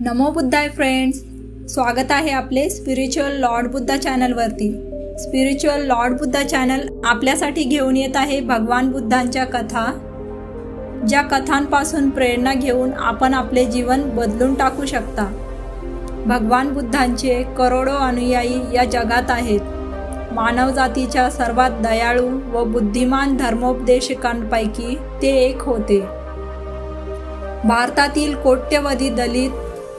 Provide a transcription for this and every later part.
नमो बुद्धाय friends स्वागत आहे आपले स्पिरिच्युअल लॉर्ड बुद्धा चॅनलवरती स्पिरिच्युअल लॉर्ड बुद्धा चॅनल आपल्यासाठी घेऊन येत आहे भगवान बुद्धांच्या कथा. ज्या कथांपासून प्रेरणा घेऊन आपण आपले जीवन बदलून टाकू शकता. भगवान बुद्धांचे करोडो अनुयायी या जगात आहेत. मानवजातीच्या सर्वात दयाळू व बुद्धिमान धर्मोपदेशकांपैकी ते एक होते. भारतातील कोट्यवधी दलित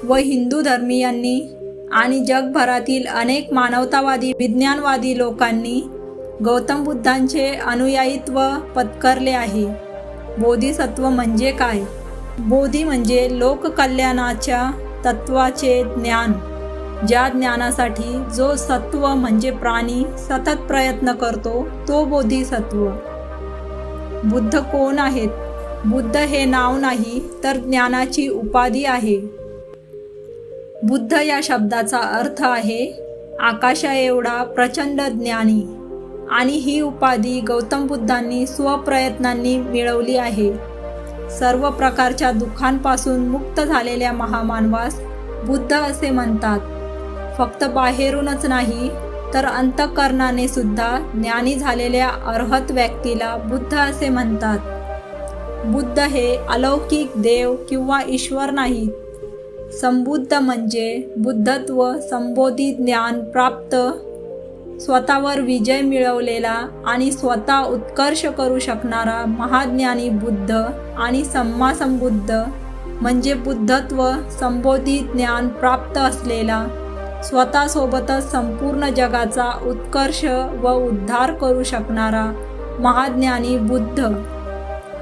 व हिंदू धर्मीयांनी आणि जगभरातील अनेक मानवतावादी विज्ञानवादी लोकांनी गौतम बुद्धांचे अनुयायित्व पत्करले आहे. बोधिसत्व म्हणजे काय? बोधी म्हणजे लोककल्याणाच्या तत्वाचे ज्ञान ज्या ज्ञानासाठी जो सत्व म्हणजे प्राणी सतत प्रयत्न करतो तो बोधिसत्व. बुद्ध कोण आहेत? बुद्ध हे नाव नाही तर ज्ञानाची उपाधी आहे. बुद्ध या शब्दाचा अर्थ आहे आकाशा एवढा प्रचंड ज्ञानी. आणि ही उपाधी गौतम बुद्धांनी स्वप्रयत्नांनी मिळवली आहे. सर्व प्रकारच्या दुःखांपासून मुक्त झालेल्या महामानवास बुद्ध असे म्हणतात. फक्त बाहेरूनच नाही तर अंतकरणाने सुद्धा ज्ञानी झालेल्या अर्हत व्यक्तीला बुद्ध असे म्हणतात. बुद्ध हे अलौकिक देव किंवा ईश्वर नाहीत. संबुद्ध म्हणजे बुद्धत्व संबोधी ज्ञान प्राप्त स्वतःवर विजय मिळवलेला आणि स्वतः उत्कर्ष करू शकणारा महाज्ञानी बुद्ध आणि सम्मा संबुद्ध म्हणजे बुद्धत्व संबोधी ज्ञान प्राप्त असलेला स्वतःसोबतच संपूर्ण जगाचा उत्कर्ष व उद्धार करू शकणारा महाज्ञानी बुद्ध.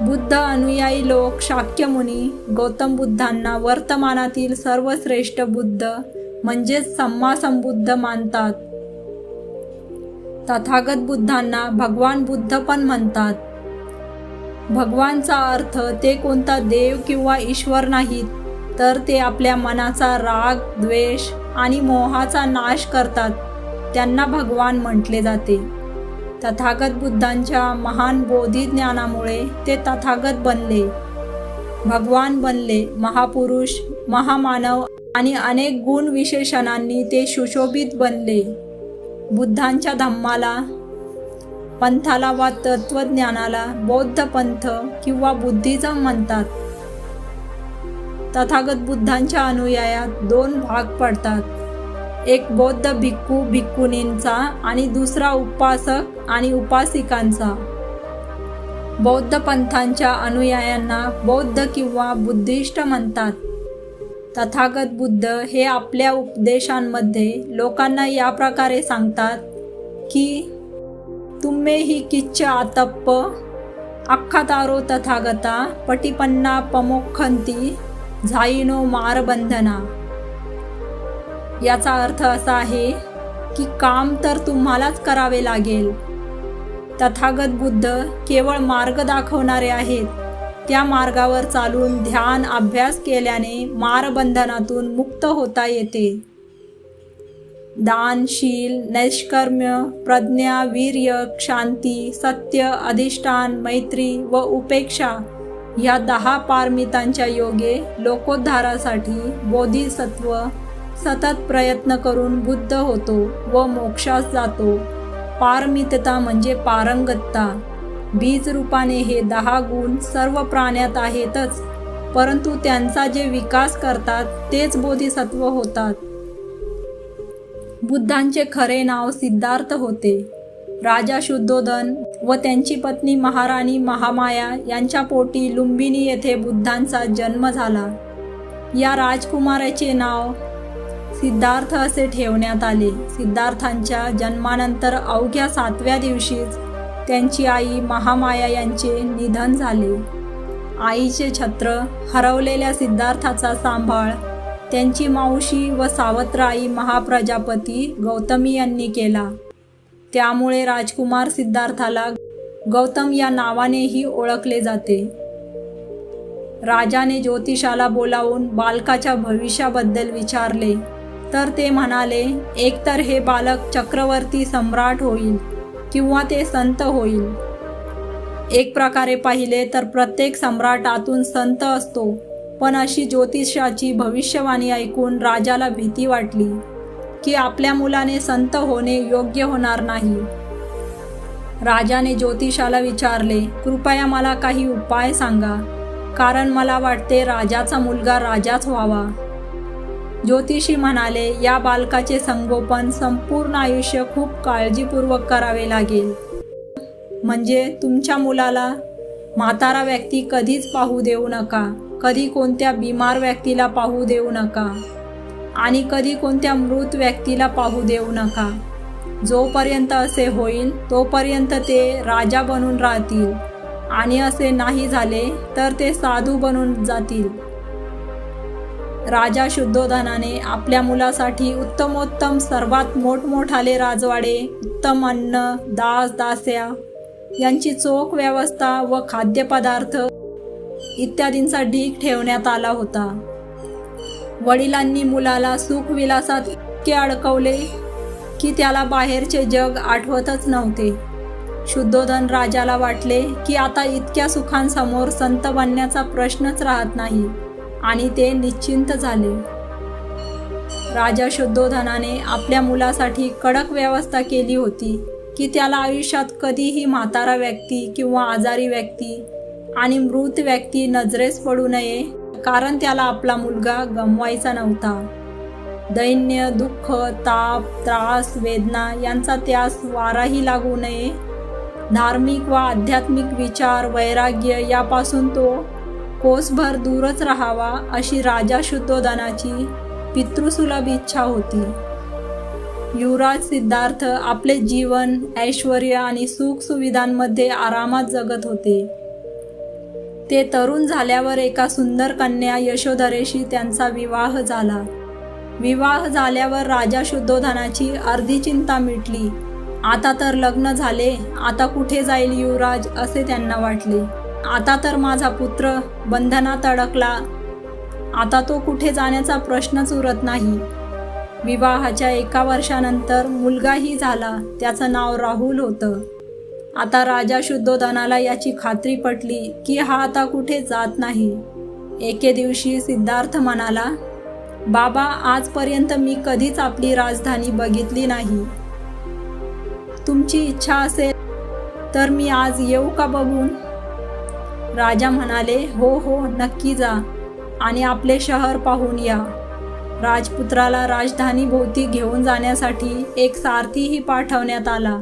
बुद्ध अनुयायी लोक शाक्यमुनी गौतम बुद्धांना वर्तमानातील सर्वश्रेष्ठ बुद्ध म्हणजेच संबुद्ध मानतात. तथागत बुद्धांना भगवान बुद्ध पण म्हणतात. भगवानचा अर्थ ते कोणता देव किंवा ईश्वर नाहीत तर ते आपल्या मनाचा राग द्वेष आणि मोहाचा नाश करतात त्यांना भगवान म्हटले जाते. तथागत बुद्धांच्या महान बोधी ज्ञानामुळे ते तथागत बनले. भगवान बनले महापुरुष महामानव आणि अनेक गुण विशेषणांनी ते सुशोभित बनले. बुद्धांच्या धम्माला पंथाला वा तत्वज्ञानाला बौद्ध पंथ किंवा बुद्धिजम म्हणतात. तथागत बुद्धांच्या अनुयायात दोन भाग पडतात. एक बौद्ध भिक्खू भिक्खुनींचा आणि दुसरा उपासक आणि उपासिकांचा. बौद्ध पंथांच्या अनुयायांना बौद्ध किंवा बुद्धिस्ट म्हणतात. तथागत बुद्ध हे आपल्या उपदेशांमध्ये लोकांना या प्रकारे सांगतात की तुम्हे ही किच्छ आतप्प अख्खातारो तथागता पटिपन्ना पमोखंती झाईनो मारबंधना याचा अर्थ असा आहे की काम तर तुम्हालाच करावे लागेल. तथागत बुद्ध केवळ मार्ग दाखवणारे आहेत. त्या मार्गावर चालून ध्यान अभ्यास केल्याने मारबंधनातून मुक्त होता येते. दानशील नैष्कर्म्य प्रज्ञा वीर्य शांती सत्य अधिष्ठान मैत्री व उपेक्षा ह्या दहा पारमितांच्या योगे लोकोद्धारासाठी बोधिसत्व सतत प्रयत्न करून बुद्ध होतो व मोक्षास जातो. पारमितता म्हणजे पारंगतता. बीज रूपाने हे दहा गुण सर्व प्राण्यात आहेतच परंतु त्यांचा जे विकास करतात तेच बोधिसत्व होतात. बुद्धांचे खरे नाव सिद्धार्थ होते. राजा शुद्धोधन व त्यांची पत्नी महाराणी महामाया यांच्या पोटी लुंबिनी येथे बुद्धांचा जन्म झाला. या राजकुमाराचे नाव सिद्धार्थ असे ठेवण्यात आले. सिद्धार्थांच्या जन्मानंतर अवघ्या सातव्या दिवशीच त्यांची आई महामाया यांचे निधन झाले. आईचे छत्र हरवलेल्या सिद्धार्थाचा सांभाळ त्यांची मावशी व सावत्र आई महाप्रजापती गौतमी यांनी केला. त्यामुळे राजकुमार सिद्धार्थाला गौतम या नावानेही ओळखले जाते. राजाने ज्योतिषाला बोलावून बालकाच्या भविष्याबद्दल विचारले. तर ते म्हणाले एकतर हे बालक चक्रवर्ती सम्राट होईल किंवा ते संत होईल. एक प्रकारे पाहिले तर प्रत्येक सम्राटातून संत असतो पण अशी ज्योतिषाची भविष्यवाणी ऐकून राजाला भीती वाटली की आपल्या मुलाने संत होणे योग्य होणार नाही. राजाने ज्योतिषाला विचारले कृपया मला काही उपाय सांगा कारण मला वाटते राजाचा मुलगा राजाच व्हावा. ज्योतिषी म्हणाले या बालकाचे संगोपन संपूर्ण आयुष्य खूप काळजीपूर्वक करावे लागेल. म्हणजे तुमच्या मुलाला म्हातारा व्यक्ती कधीच पाहू देऊ नका. कधी कोणत्या बिमार व्यक्तीला पाहू देऊ नका. आणि कधी कोणत्या मृत व्यक्तीला पाहू देऊ नका. जोपर्यंत असे होईल तोपर्यंत ते राजा बनून राहतील. आणि असे नाही झाले तर ते साधू बनून जातील. राजा शुद्धोधनाने आपल्या मुलासाठी उत्तमोत्तम सर्वात मोठमोठाले राजवाडे उत्तम अन्न दास दास्या यांची चोख व्यवस्था व खाद्यपदार्थ इत्यादींचा ढीक ठेवण्यात आला होता. वडिलांनी मुलाला सुखविलासात इतके अडकवले की त्याला बाहेरचे जग आठवतच नव्हते. शुद्धोधन राजाला वाटले की आता इतक्या सुखांसमोर संत बनण्याचा प्रश्नच राहत नाही. आणि ते निश्चिंत झाले. राजा शुद्धोधनाने आपल्या मुलासाठी कडक व्यवस्था केली होती की त्याला आयुष्यात कधीही म्हातारा व्यक्ती किंवा आजारी व्यक्ती आणि मृत व्यक्ती नजरेस पडू नये कारण त्याला आपला मुलगा गमवायचा नव्हता. दैन्य दुःख ताप त्रास वेदना यांचा त्यास वाराही लागू नये. धार्मिक व आध्यात्मिक विचार वैराग्य यापासून तो कोसभर दूरच राहावा अशी राजा शुद्धोधनाची पितृसुलभ इच्छा होती. युवराज सिद्धार्थ आपले जीवन ऐश्वर आणि सुख सुविधांमध्ये आरामात जगत होते. ते तरुण झाल्यावर एका सुंदर कन्या यशोधरेशी त्यांचा विवाह झाला. विवाह झाल्यावर राजा शुद्धोधनाची अर्धी चिंता मिटली. आता तर लग्न झाले आता कुठे जाईल युवराज असे त्यांना वाटले. आता तर माझा पुत्र बंधनात अडकला. आता तो कुठे जाण्याचा प्रश्नच उरत नाही. विवाहाच्या एका वर्षानंतर मुलगाही झाला त्याचं नाव राहुल होतं. आता राजा शुद्धोधनाला याची खात्री पटली की हा आता कुठे जात नाही. एके दिवशी सिद्धार्थ म्हणाला बाबा आजपर्यंत मी कधीच आपली राजधानी बघितली नाही. तुमची इच्छा असेल तर मी आज येऊ का बघून? राजा म्हणाले हो हो नक्की जा आणि आपले शहर पाहून या. राजपुत्राला राजधानी भोवती घेऊन जाण्यासाठी एक सारथीही पाठवण्यात आला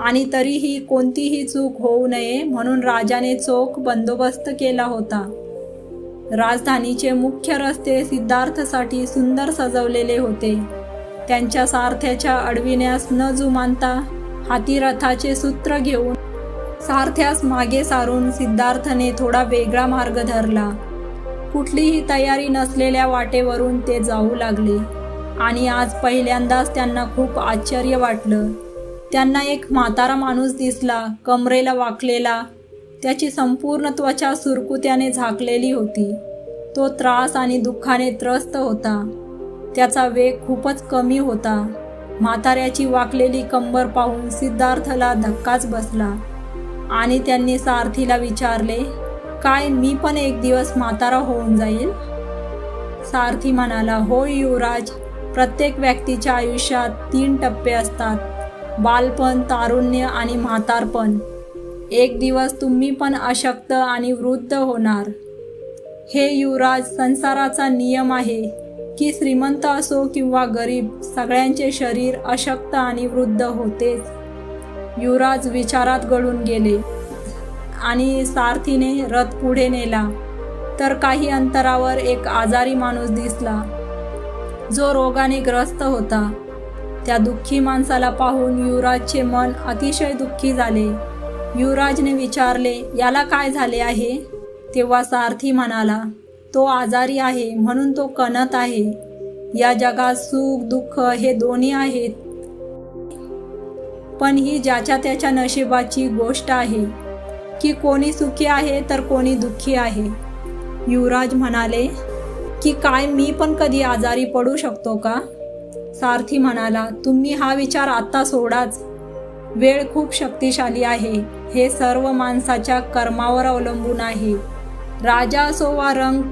आणि तरीही कोणतीही चूक होऊ नये म्हणून राजाने चोख बंदोबस्त केला होता. राजधानीचे मुख्य रस्ते सिद्धार्थसाठी सुंदर सजवलेले होते. त्यांच्या सारथ्याच्या अडविण्यास न जुमानता हातीरथाचे सूत्र घेऊन सारथ्यास मागे सारून सिद्धार्थने थोडा वेगळा मार्ग धरला. कुठलीही तयारी नसलेल्या वाटेवरून ते जाऊ लागले. आणि आज पहिल्यांदाच त्यांना खूप आश्चर्य वाटलं. त्यांना एक म्हातारा माणूस दिसला कमरेला वाकलेला. त्याची संपूर्ण त्वचा सुरकुत्याने झाकलेली होती. तो त्रास आणि दुःखाने त्रस्त होता. त्याचा वेग खूपच कमी होता. म्हाताऱ्याची वाकलेली कंबर पाहून सिद्धार्थला धक्काच बसला. आणि त्यांनी सारथीला विचारले काय मी पण एक दिवस म्हातारा होऊन जाईल? सारथी म्हणाला हो युवराज प्रत्येक व्यक्तीच्या आयुष्यात तीन टप्पे असतात बालपण तारुण्य आणि म्हातारपण. एक दिवस तुम्ही पण अशक्त आणि वृद्ध होणार. हे युवराज संसाराचा नियम आहे की श्रीमंत असो किंवा गरीब सगळ्यांचे शरीर अशक्त आणि वृद्ध होतेच. युवराज विचारात गळून गेले. आणि सारथीने रथ पुढे नेला. तर काही अंतरावर एक आजारी माणूस दिसला. जो रोगाने ग्रस्त होता. त्या दुःखी माणसाला पाहून युवराजचे मन अतिशय दुःखी झाले. युवराजने विचारले याला काय झाले आहे? तेव्हा सारथी म्हणाला तो आजारी आहे म्हणून तो कणत आहे. या जगात सुख दुःख हे दोन्ही आहेत. पण ही ज्याच्या त्याच्या नशिबाची गोष्ट आहे की कोणी सुखी आहे तर कोणी दुःखी आहे. युवराज म्हणाले की काय मी पण कधी आजारी पडू शकतो का? सारथी म्हणाला तुम्ही हा विचार आत्ता सोडाच. वेळ खूप शक्तिशाली आहे. हे सर्व माणसाच्या कर्मावर अवलंबून आहे. राजा असो वा रंग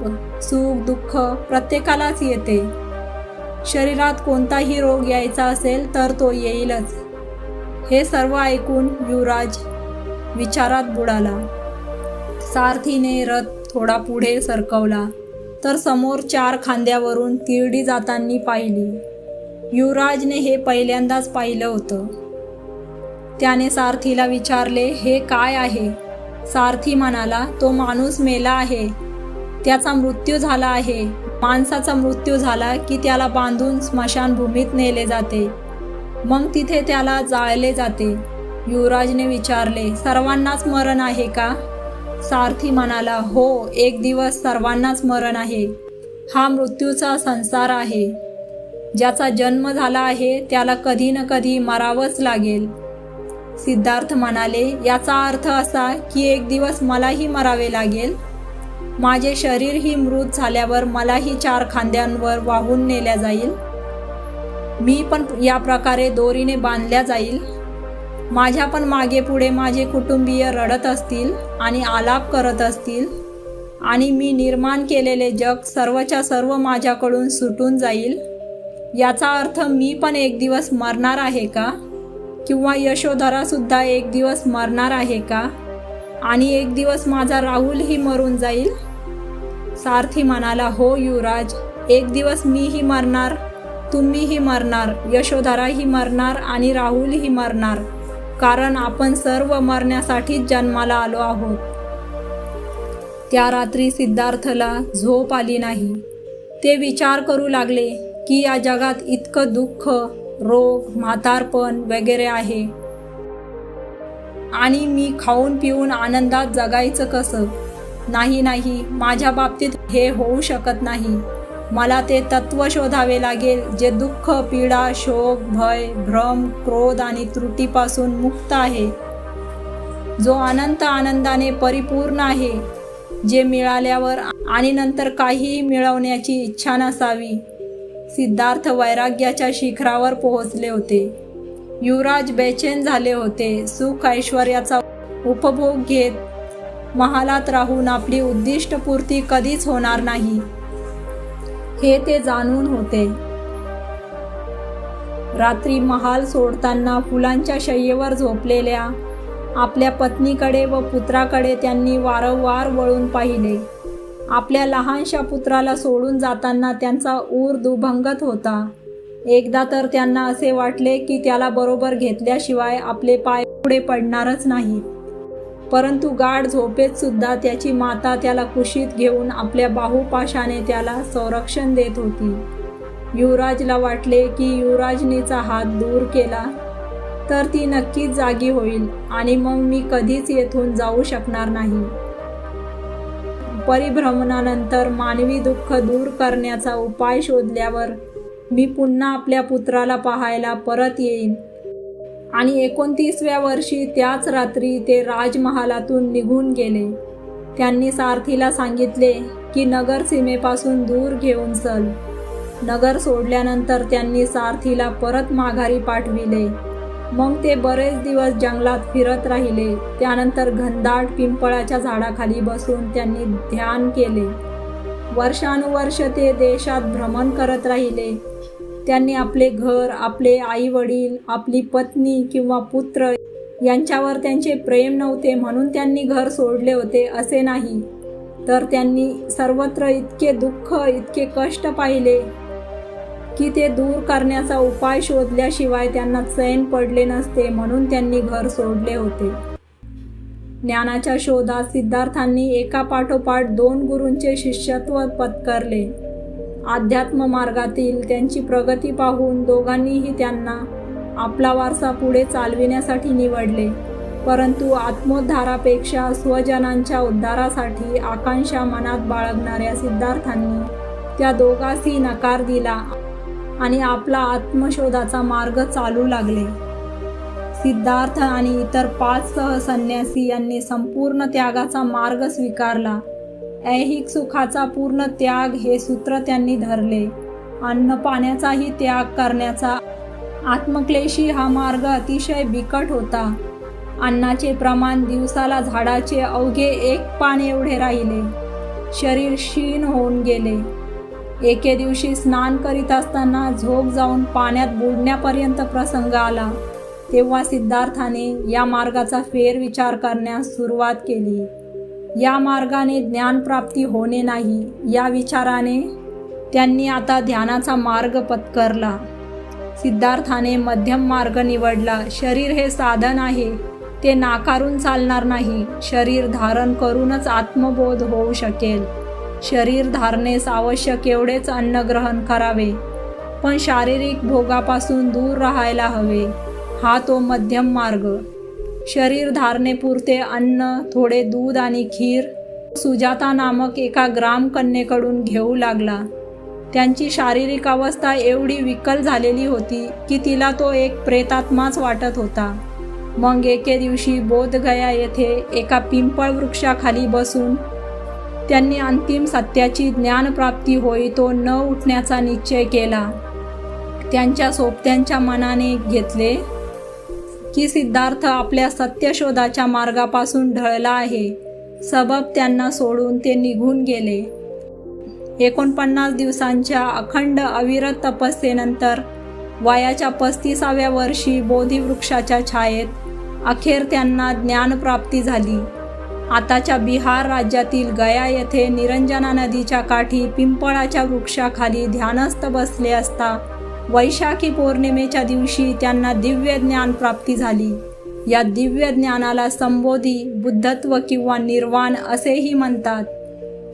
सुख दुःख प्रत्येकालाच येते. शरीरात कोणताही रोग यायचा असेल तर तो येईलच. हे सर्व ऐकून युवराज विचारात बुडाला. सारथीने रथ थोडा पुढे सरकवला तर समोर चार खांद्यावरून तिरडी जातांनी पाहिली. युवराजने हे पहिल्यांदाच पाहिलं होतं. त्याने सारथीला विचारले हे काय आहे? सारथी म्हणाला तो माणूस मेला आहे. त्याचा मृत्यू झाला आहे. माणसाचा मृत्यू झाला की त्याला बांधून स्मशानभूमीत नेले जाते. मग तिथे त्याला जाळले जाते. युवराजने विचारले सर्वांनाच मरण आहे का? सारथी म्हणाला हो एक दिवस सर्वांनाच मरण आहे. हा मृत्यूचा संसार आहे. ज्याचा जन्म झाला आहे त्याला कधी न कधी मरावंच लागेल. सिद्धार्थ म्हणाले याचा अर्थ असा की एक दिवस मलाही मरावे लागेल. माझे शरीरही मृत झाल्यावर मलाही चार खांद्यांवर वाहून नेल्या जाईल. मी पण या प्रकारे दोरीने बांधल्या जाईल. माझ्या पण मागे पुढे माझे कुटुंबीय रडत असतील आणि आलाप करत असतील. आणि मी निर्माण केलेले जग सर्वच्या सर्व माझ्याकडून सुटून जाईल. याचा अर्थ मी पण एक दिवस मरणार आहे का? किंवा यशोधरासुद्धा एक दिवस मरणार आहे का? आणि एक दिवस माझा राहुलही मरून जाईल? सारथी म्हणाला हो युवराज एक दिवस मीही मरणार तुम्हीही मरणार यशोधराही मरणार आणि राहुलही मरणार. कारण आपण सर्व मरण्यासाठीच जन्माला आलो आहोत. त्या रात्री सिद्धार्थला झोप आली नाही. ते विचार करू लागले की या जगात इतकं दुःख रोग म्हातारपण वगैरे आहे. आणि मी खाऊन पिऊन आनंदात जगायचं कसं? नाही नाही माझ्या बाबतीत हे होऊ शकत नाही. मला ते तत्व शोधावे लागेल जे दुःख पीडा शोक भय भ्रम क्रोध आणि त्रुटीपासून मुक्त आहे. जो अनंत आनंदाने परिपूर्ण आहे जे मिळाल्यावर आणि नंतर काहीही मिळवण्याची इच्छा नसावी सिद्धार्थ वैराग्याच्या शिखरावर पोहोचले होते. युवराज बेचैन झाले होते सुख ऐश्वर्याचा उपभोग घेत महालात राहून आपली उद्दिष्टपूर्ती कधीच होणार नाही. हे ते जाणून होते. रात्री महाल सोडताना फुलांच्या शय्येवर झोपलेल्या आपल्या पत्नीकडे व पुत्राकडे त्यांनी वारंवार वळून पाहिले. आपल्या लहानशा पुत्राला सोडून जाताना त्यांचा ऊर दुभंगत होता. एकदा तर त्यांना असे वाटले की त्याला बरोबर घेतल्याशिवाय आपले पाय पुढे पडणारच नाहीत. परंतु गाढ झोपेत सुद्धा त्याची माता त्याला कुशीत घेऊन आपल्या बाहुपाशाने त्याला संरक्षण देत होती. युवराजला वाटले की युवराजनीचा हात दूर केला तर ती नक्कीच जागी होईल आणि मग मी कधीच येथून जाऊ शकणार नाही. परिभ्रमणानंतर मानवी दुःख दूर करण्याचा उपाय शोधल्यावर मी पुन्हा आपल्या पुत्राला पाहायला परत येईन. आणि एकोणतीसव्या वर्षी त्याच रात्री ते राजमहालातून निघून गेले. त्यांनी सारथीला सांगितले की नगर सीमेपासून दूर घेऊन चल. नगर सोडल्यानंतर त्यांनी सारथीला परत माघारी पाठविले. मग ते बरेच दिवस जंगलात फिरत राहिले. त्यानंतर घनदाट पिंपळाच्या झाडाखाली बसून त्यांनी ध्यान केले. वर्षानुवर्ष ते देशात भ्रमण करत राहिले. त्यांनी आपले घर आपले आई वडील आपली पत्नी किंवा पुत्र यांच्यावर त्यांचे प्रेम नव्हते म्हणून त्यांनी घर सोडले होते असे नाही. तर त्यांनी सर्वत्र इतके दुःख इतके कष्ट पाहिले की ते दूर करण्याचा उपाय शोधल्याशिवाय त्यांना चैन पडले नसते म्हणून त्यांनी घर सोडले होते. ज्ञानाच्या शोधात सिद्धार्थांनी एका पाठोपाठ दोन गुरूंचे शिष्यत्व पत्करले. अध्यात्म मार्गातील त्यांची प्रगती पाहून दोघांनीही त्यांना आपला वारसा पुढे चालविण्यासाठी निवडले. परंतु आत्मोद्धारापेक्षा स्वजनांच्या उद्धारासाठी आकांक्षा मनात बाळगणाऱ्या सिद्धार्थांनी त्या दोघांशी नकार दिला आणि आपला आत्मशोधाचा मार्ग चालू लागले. सिद्धार्थ आणि इतर पाच सहसन्यासी यांनी संपूर्ण त्यागाचा मार्ग स्वीकारला. ऐहिक सुखाचा पूर्ण त्याग हे सूत्र त्यांनी धरले. अन्न पाण्याचाही त्याग करण्याचा आत्मक्लेशी हा मार्ग अतिशय बिकट होता. अन्नाचे प्रमाण दिवसाला झाडाचे अवघे एक पान एवढे राहिले. शरीर क्षीण होऊन गेले. एके दिवशी स्नान करीत असताना झोप जाऊन पाण्यात बुडण्यापर्यंत प्रसंग आला. तेव्हा सिद्धार्थाने या मार्गाचा फेरविचार करण्यास सुरुवात केली. या मार्गाने ज्ञानप्राप्ती होणे नाही या विचाराने त्यांनी आता ध्यानाचा मार्ग पत्करला. सिद्धार्थाने मध्यम मार्ग निवडला. शरीर हे साधन आहे. ते नाकारून चालणार नाही. शरीर धारण करूनच आत्मबोध होऊ शकेल. शरीर धारणेस आवश्यक एवढेच अन्न ग्रहण करावे. पण शारीरिक भोगापासून दूर राहायला हवे. हा तो मध्यम मार्ग. शरीर धारणेपुरते अन्न थोडे दूध आणि खीर. सुजाता नामक एका ग्रामकन्येकडून घेऊ लागला. त्यांची शारीरिक अवस्था एवढी विकल झालेली होती की तिला तो एक प्रेतात्माच वाटत होता. मग एके दिवशी बोधगया येथे एका पिंपळ वृक्षाखाली बसून त्यांनी अंतिम सत्याची ज्ञानप्राप्ती होई तो न उठण्याचा निश्चय केला. त्यांच्या सोबत्यांच्या मनाने घेतले की सिद्धार्थ आपल्या सत्यशोधाच्या मार्गापासून ढळला आहे. सबब त्यांना सोडून ते निघून गेले. एकोणपन्नास दिवसांच्या अखंड अविरत तपस्येनंतर वयाच्या पस्तीसाव्या वर्षी बोधिवृक्षाच्या छायेत अखेर त्यांना ज्ञानप्राप्ती झाली. आताच्या बिहार राज्यातील गया येथे निरंजना नदीच्या काठी पिंपळाच्या वृक्षाखाली ध्यानस्थ बसले असता वैशाखी पौर्णिमेच्या दिवशी त्यांना दिव्य ज्ञान प्राप्ती झाली. या दिव्य ज्ञानाला संबोधी बुद्धत्व किंवा निर्वाण असेही म्हणतात.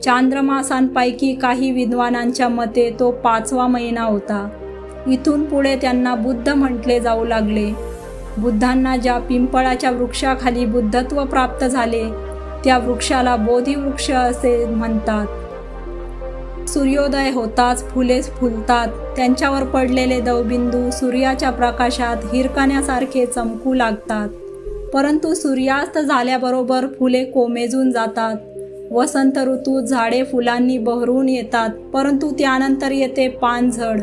चांद्रमासांपैकी काही विद्वानांच्या मते तो पाचवा महिना होता. इथून पुढे त्यांना बुद्ध म्हटले जाऊ लागले. बुद्धांना ज्या पिंपळाच्या वृक्षाखाली बुद्धत्व प्राप्त झाले त्या वृक्षाला बोधिवृक्ष असे म्हणतात. सूर्योदय होताच फुलेच फुलतात. त्यांच्यावर पडलेले दवबिंदू सूर्याच्या प्रकाशात हिरकण्यासारखे चमकू लागतात. परंतु सूर्यास्त झाल्याबरोबर फुले कोमेजून जातात. वसंत ऋतूत झाडे फुलांनी बहरून येतात परंतु त्यानंतर येते पानझड.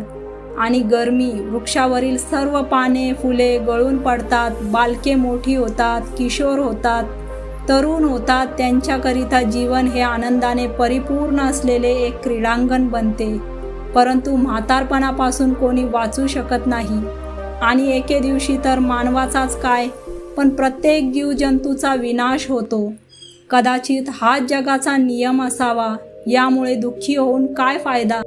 आणि गरमी वृक्षावरील सर्व पाने फुले गळून पडतात बालके मोठी होतात किशोर होतात. तरुण होतात त्यांच्याकरिता जीवन हे आनंदाने परिपूर्ण असलेले एक क्रीडांगण बनते. परंतु म्हातारपणापासून कोणी वाचू शकत नाही. आणि एके दिवशी तर मानवाचाच काय पण प्रत्येक जीवजंतूचा विनाश होतो. कदाचित हाच जगाचा नियम असावा यामुळे दुःखी होऊन काय फायदा?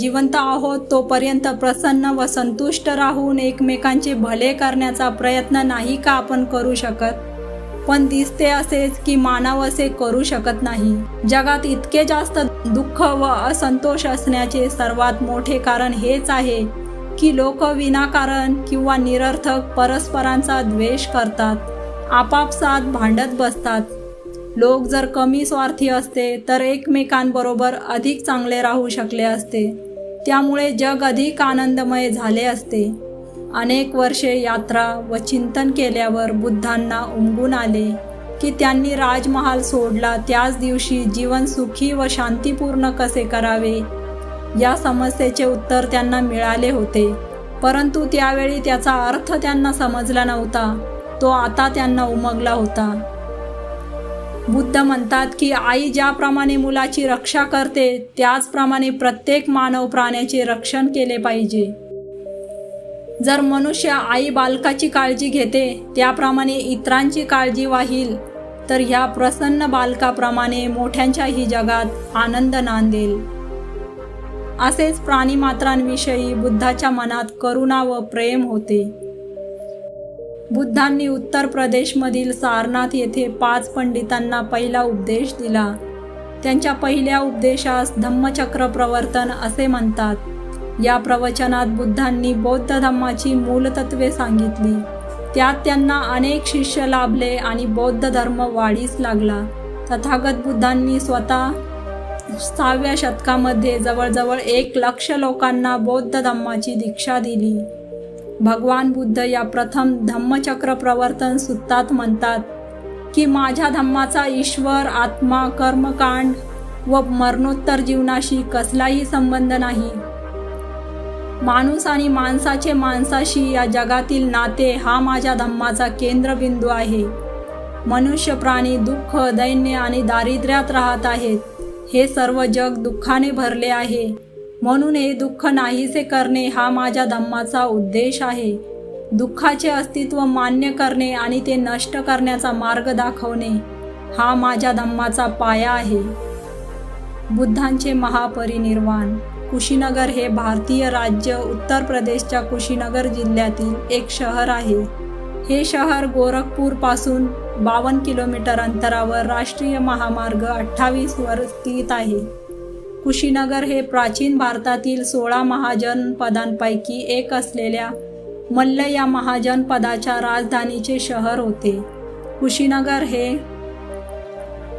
जिवंत आहोत तोपर्यंत प्रसन्न व संतुष्ट राहून एकमेकांचे भले करण्याचा प्रयत्न नाही का आपण करू शकत? पण दिसते असेच की मानव असे करू शकत नाही. जगात इतके जास्त दुःख व असंतोष असण्याचे सर्वात मोठे कारण हेच आहे की लोक विनाकारण किंवा निरर्थक परस्परांचा द्वेष करतात आपापसात भांडत बसतात. लोक जर कमी स्वार्थी असते तर एकमेकांबरोबर अधिक चांगले राहू शकले असते. त्यामुळे जग अधिक आनंदमय झाले असते. अनेक वर्षे यात्रा व चिंतन केल्यावर बुद्धांना उमगून आले की त्यांनी राजमहाल सोडला. त्याच दिवशी जीवन सुखी व शांतीपूर्ण कसे करावे? या समस्येचे उत्तर त्यांना मिळाले होते. परंतु त्यावेळी त्याचा अर्थ त्यांना समजला नव्हता. तो आता त्यांना उमगला होता. बुद्ध म्हणतात की आई ज्याप्रमाणे मुलाची रक्षा करते त्याचप्रमाणे प्रत्येक मानव प्राण्याचे रक्षण केले पाहिजे. जर मनुष्य आई बालकाची काळजी घेते त्याप्रमाणे इतरांची काळजी वाहील तर ह्या प्रसन्न बालकाप्रमाणे मोठ्यांच्याही जगात आनंद नांदेल. असेच प्राणीमात्रांविषयी बुद्धाच्या मनात करुणा व प्रेम होते. बुद्धांनी उत्तर प्रदेशमधील सारनाथ येथे पाच पंडितांना पहिला उपदेश दिला. त्यांच्या पहिल्या उपदेशास धम्मचक्र प्रवर्तन असे म्हणतात. या प्रवचनात बुद्धांनी बौद्ध धम्माची मूलतत्वे सांगितली. त्यात त्यांना अनेक शिष्य लाभले आणि बौद्ध धर्म वाढीस लागला. तथागत बुद्धांनी स्वतः सहाव्या शतकामध्ये जवळजवळ एक लक्ष लोकांना बौद्ध धम्माची दीक्षा दिली. भगवान बुद्ध या प्रथम धम्मचक्र प्रवर्तन सुत्तात म्हणतात की माझ्या धम्माचा ईश्वर आत्मा कर्मकांड व मरणोत्तर जीवनाशी कसलाही संबंध नाही. माणूस आणि माणसाचे माणसाशी या जगातील नाते हा माझ्या धम्माचा केंद्रबिंदू आहे. मनुष्य प्राणी दुःख दैन्य आणि दारिद्र्यात राहत आहेत. हे सर्व जग दुःखाने भरले आहे. म्हणून हे दुःख नाहीसे करणे हा माझ्या धम्माचा उद्देश आहे. दुःखाचे अस्तित्व मान्य करणे आणि ते नष्ट करण्याचा मार्ग दाखवणे हा माझ्या धम्माचा पाया आहे. बुद्धांचे महापरिनिर्वाण कुशीनगर हे भारतीय राज्य उत्तर प्रदेशच्या कुशीनगर जिल्ह्यातील एक शहर आहे. हे शहर गोरखपूरपासून बावन्न किलोमीटर अंतरावर राष्ट्रीय महामार्ग अठ्ठावीसवर स्थित आहे. कुशीनगर हे प्राचीन भारतातील सोळा महाजनपदांपैकी एक असलेल्या मल्ल या महाजनपदाच्या राजधानीचे शहर होते. कुशीनगर हे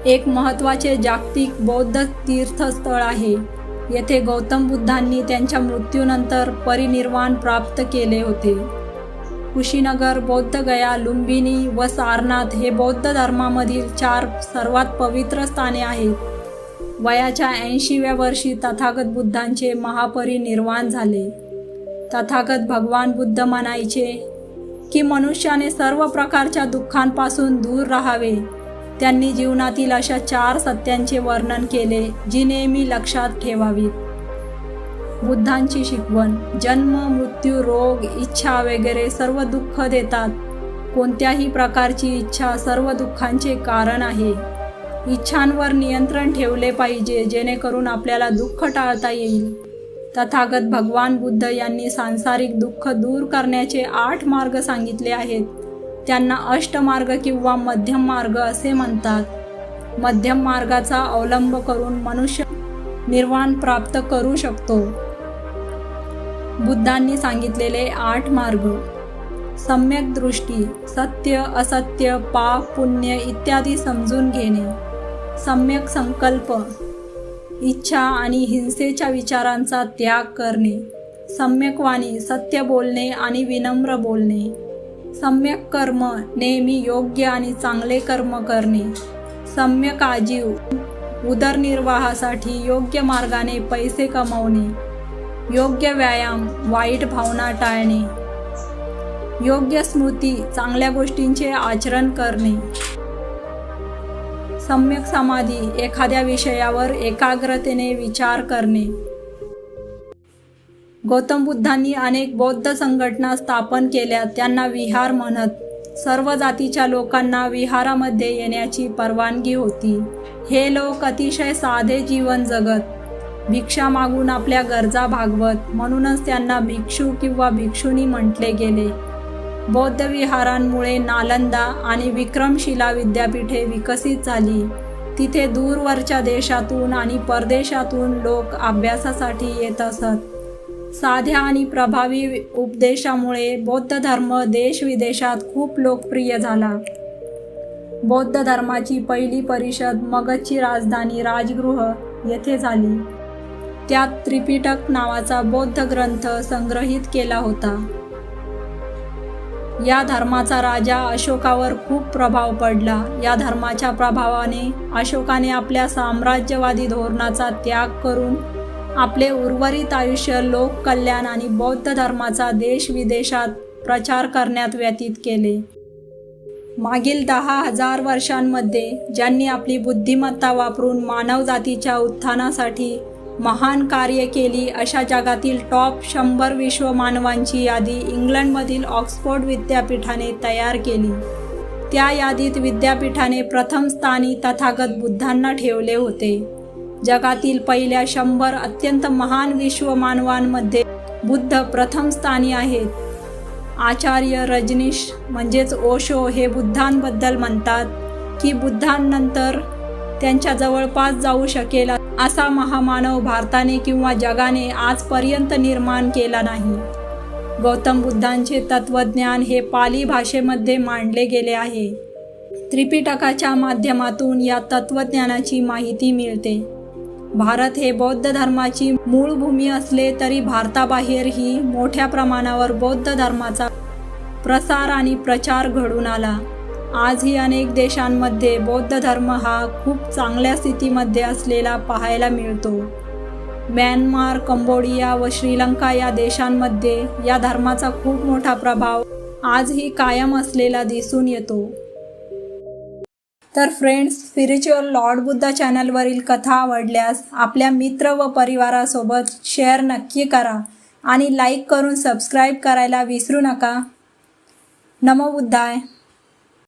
एक महत्त्वाचे जागतिक बौद्ध तीर्थस्थळ आहे. येथे गौतम बुद्धांनी त्यांच्या मृत्यूनंतर परिनिर्वाण प्राप्त केले होते. कुशीनगर बौद्धगया लुंबिनी व सारनाथ हे बौद्ध धर्मामधील चार सर्वात पवित्र स्थाने आहेत. वयाच्या ऐंशीव्या वर्षी तथागत बुद्धांचे महापरिनिर्वाण झाले. तथागत भगवान बुद्ध म्हणायचे की मनुष्याने सर्व प्रकारच्या दुःखांपासून दूर राहावे. त्यांनी जीवनातील अशा चार सत्यांचे वर्णन केले जी नेहमी लक्षात ठेवावीत. बुद्धांची शिकवण जन्म मृत्यू रोग इच्छा वगैरे सर्व दुःख देतात. कोणत्याही प्रकारची इच्छा सर्व दुःखांचे कारण आहे. इच्छांवर नियंत्रण ठेवले पाहिजे जेणेकरून आपल्याला दुःख टाळता येईल. तथागत भगवान बुद्ध यांनी सांसारिक दुःख दूर करण्याचे आठ मार्ग सांगितले आहेत. त्यांना अष्टमार्ग किंवा मध्यम मार्ग असे म्हणतात. मध्यम मार्गाचा अवलंब करून मनुष्य निर्वाण प्राप्त करू शकतो. बुद्धांनी सांगितलेले आठ मार्ग. सम्यक दृष्टी सत्य असत्य पाप पुण्य इत्यादी समजून घेणे. सम्यक संकल्प इच्छा आणि हिंसेच्या विचारांचा त्याग करणे. सम्यक वाणी सत्य बोलणे आणि विनम्र बोलणे. सम्यक कर्म नेहमी योग्य आणि चांगले कर्म करणे. सम्यक आजीव उदरनिर्वाहासाठी योग्य मार्गाने पैसे कमवणे. योग्य व्यायाम वाईट भावना टाळणे. योग्य स्मृती चांगल्या गोष्टींचे आचरण करणे. सम्यक समाधी एखाद्या विषयावर एकाग्रतेने विचार करणे. गौतम बुद्धांनी अनेक बौद्ध संघटना स्थापन केल्या. त्यांना विहार म्हणत सर्व जातीच्या लोकांना विहारामध्ये येण्याची परवानगी होती. हे लोक अतिशय साधे जीवन जगत भिक्षा मागून आपल्या गरजा भागवत म्हणूनच त्यांना भिक्षू किंवा भिक्षुनी म्हटले गेले. बौद्ध विहारांमुळे नालंदा आणि विक्रमशिला विद्यापीठे विकसित झाली. तिथे दूरवरच्या देशातून आणि परदेशातून लोक अभ्यासासाठी येत असत. साध्या आणि प्रभावी उपदेशामुळे बौद्ध धर्म देश विदेशात खूप लोकप्रिय झाला. बौद्ध धर्माची पहिली परिषद मगधची राजधानी राजगृह येथे झाली. त्यात त्रिपिटक नावाचा बौद्ध ग्रंथ संग्रहित केला होता. या धर्माचा राजा अशोकावर खूप प्रभाव पडला. या धर्माच्या प्रभावाने अशोकाने आपल्या साम्राज्यवादी धोरणाचा त्याग करून आपले उर्वरित आयुष्य लोक कल्याण आणि बौद्ध धर्माचा देश विदेशात प्रचार करण्यात व्यतीत केले. मागील दहा हजार वर्षांमध्ये ज्यांनी आपली बुद्धिमत्ता वापरून मानवजातीच्या उत्थानासाठी महान कार्य केली अशा जगातील टॉप शंभर विश्व मानवांची यादी इंग्लंडमधील ऑक्सफोर्ड विद्यापीठाने तयार केली. त्या यादीत विद्यापीठाने प्रथम स्थानी तथागत बुद्धांना ठेवले होते. जगातील पहिल्या शंभर अत्यंत महान विश्व मानवांमध्ये बुद्ध प्रथम स्थानी आहेत. आचार्य रजनीश म्हणजेच ओशो हे बुद्धांबद्दल म्हणतात की बुद्धांनंतर त्यांच्या जवळपास जाऊ शकेल असा महामानव भारताने किंवा जगाने आजपर्यंत निर्माण केला नाही. गौतम बुद्धांचे तत्वज्ञान हे पाली भाषेमध्ये मांडले गेले आहे. त्रिपिटकाच्या माध्यमातून या तत्वज्ञानाची माहिती मिळते. भारत हे बौद्ध धर्माची मूळ भूमी असले तरी भारताबाहेरही मोठ्या प्रमाणावर बौद्ध धर्माचा प्रसार आणि प्रचार घडून आला. आजही अनेक देशांमध्ये बौद्ध धर्म हा खूप चांगल्या स्थितीमध्ये असलेला पाहायला मिळतो. म्यानमार कंबोडिया व श्रीलंका या देशांमध्ये या धर्माचा खूप मोठा प्रभाव आजही कायम असलेला दिसून येतो. तर फ्रेंड्स स्पिरिच्युअल लॉर्ड बुद्धा चॅनलवरील कथा आवडल्यास आपल्या मित्र व परिवारासोबत शेअर नक्की करा आणि लाईक करून सबस्क्राईब करायला विसरू नका. नमो बुद्धाय.